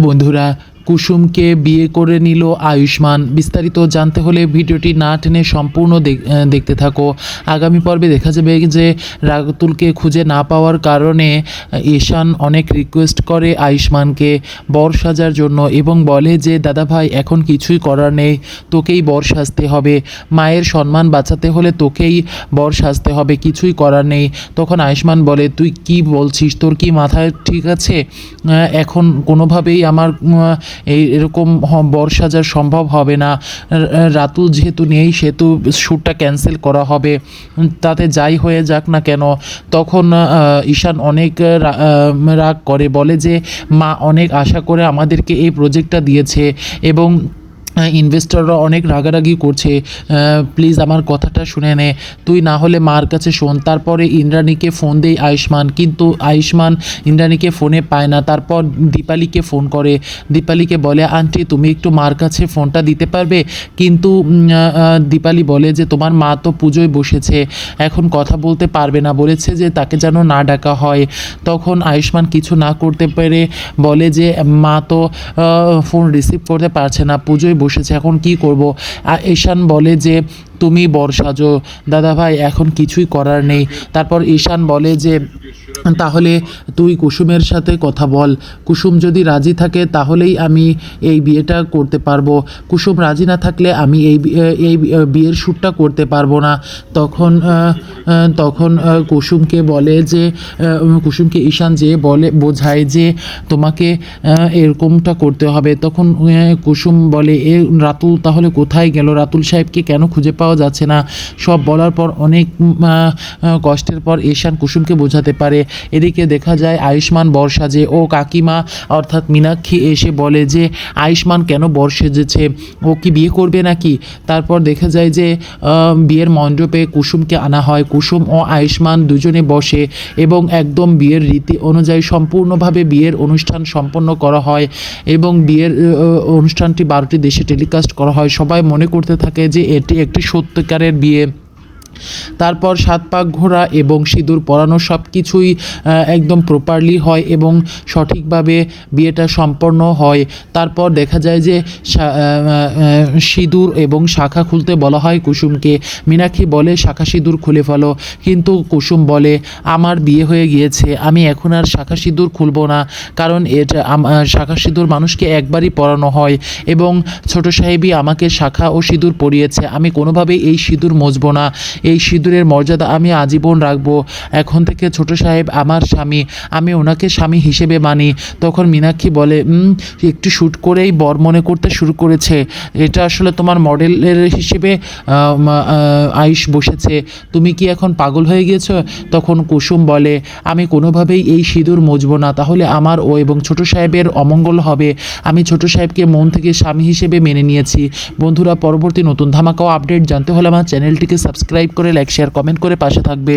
বন্ধুরা কুসুমকে বিয়ে করে নিল আয়ুষ্মান। বিস্তারিত জানতে হলে ভিডিওটি না টেনে সম্পূর্ণ দেখতে থাকো। আগামী পর্বে দেখা যাবে যে রাতুলকে খুঁজে না পাওয়ার কারণে ঈশান অনেক রিকোয়েস্ট করে আয়ুষ্মানকে বর সাজার জন্য এবং বলে যে দাদা ভাই এখন কিছুই করার নেই। তোকেই বর সাজতে হবে। মায়ের সম্মান বাঁচাতে হলে তোকেই বর সাজতে হবে। কিছুই করার নেই। তখন আয়ুষ্মান বলে, তুই কি বলছিস? তোর কি মাথায় ঠিক আছে? এখন কোনোভাবেই আমার এই এরকম বর্ষা যা সম্ভব হবে না। রাতু রাতুল যেহেতু নেই, সেহেতু শ্যুটটা ক্যান্সেল করা হবে। তাতে যাই হয়ে যাক না কেন, তখন ঈশান অনেক রাগ করে, বলে যে, মা অনেক আশা করে আমাদেরকে এই প্রজেক্টটা দিয়েছে এবং ইনভেস্টররা অনেক রাগারাগি করছে প্লিজ আমার কথাটা শুনে নে, তুই না হলে মার কাছে শোন। তারপরে ইন্দ্রাণীকে ফোন দেই আয়ুষ্মান, কিন্তু আয়ুষ্মান ইন্দ্রাণীকে ফোনে পায় না। তারপর দীপালিকে ফোন করে। দীপালিকে বলে, আন্টি, তুমি একটু মার কাছে ফোনটা দিতে পারবে? কিন্তু দীপালি বলে যে, তোমার মা তো পুজোয় বসেছে, এখন কথা বলতে পারবে না। বলেছে যে, তাকে যেন না ডাকা হয়। তখন আয়ুষ্মান কিছু না করতে পেরে বলে যে, মা তো ফোন রিসিভ করতে পারছে না। পুজোয় বসেছে, এখন কি করব? ঈশান বলে যে, তুমি বর সাজো দাদা ভাই এখন কিছুই করার নেই। তারপর ঈশান বলে যে তাহলে তুই কুসুমের সাথে কথা বল। কুসুম যদি রাজি থাকে, তাহলেই আমি এই বিয়েটা করতে পারব। কুসুম রাজি না থাকলে আমি এই এই বিয়ের শ্যুটটা করতে পারব না। তখন তখন কুসুমকে বলে যে কুসুমকে ঈশান যে বলে, বোঝায় যে তোমাকে এরকমটা করতে হবে। তখন কুসুম বলে, এ রাতুল, তাহলে কোথায় গেল? রাতুল সাহেবকে কেন খুঁজে পাওয়া যাচ্ছে না? সব বলার পর অনেক কষ্টের পর ঈশান কুসুমকে বোঝাতে পারে। এদিকে দেখা যায় আয়ুষ্মান বর সাজে ও কাকিমা অর্থাৎ মীনাক্ষী এসে বলে যে, আয়ুষ্মান কেন বর সেজেছে ও কি বিয়ে করবে নাকি? তারপর দেখা যায় যে বিয়ের মণ্ডপে কুসুমকে আনা হয়। কুসুম ও আয়ুষ্মান দুজনে বসে এবং একদম বিয়ের রীতি অনুযায়ী সম্পূর্ণভাবে বিয়ের অনুষ্ঠান সম্পন্ন করা হয় এবং বিয়ের অনুষ্ঠানটি বারোটি দেশে টেলিকাস্ট করা হয়। সবাই মনে করতে থাকে যে, এটি একটি সত্যিকারের বিয়ে। তারপর সাত পাক ঘোরা এবং সিঁদুর পরানো সব কিছুই একদম প্রপারলি হয় এবং সঠিকভাবে বিয়েটা সম্পন্ন হয়। তারপর দেখা যায় যে সিঁদুর এবং শাখা খুলতে বলা হয় কুসুমকে। মীনাক্ষী বলে, শাখা সিঁদুর খুলে ফেলো। কিন্তু কুসুম বলে, আমার বিয়ে হয়ে গিয়েছে, আমি এখন আর শাখা সিঁদুর খুলবো না। কারণ এটা শাখা সিঁদুর মানুষকে একবারই পরানো হয় এবং ছোট সাহেবই আমাকে শাখা ও সিঁদুর পরিয়েছে, আমি কোনোভাবেই এই সিঁদুর মজবো না। এই সিঁদুরের মর্যাদা আমি আজীবন রাখব। এখন থেকে ছোট সাহেব, আমার স্বামী, আমি ওনাকে স্বামী হিসেবে মানি। তখন মীনাক্ষী বলে একটু শ্যুট করেই বর মনে করতে শুরু করেছে। এটা আসলে তোমার মডেলের হিসেবে আয়ুষ বসেছে। তুমি কি এখন পাগল হয়ে গিয়েছো? তখন কুসুম বলে, আমি কোনোভাবেই এই সিঁদুর মজবো না। তাহলে আমার ও এবং ছোট সাহেবের অমঙ্গল হবে। আমি ছোট সাহেবকে মন থেকে স্বামী হিসেবে মেনে নিয়েছি। বন্ধুরা, পরবর্তী নতুন ধামাকাও আপডেট জানতে হলে আমার চ্যানেলটিকে সাবস্ক্রাইব করে লাইক শেয়ার কমেন্ট করে পাশে থাকবে।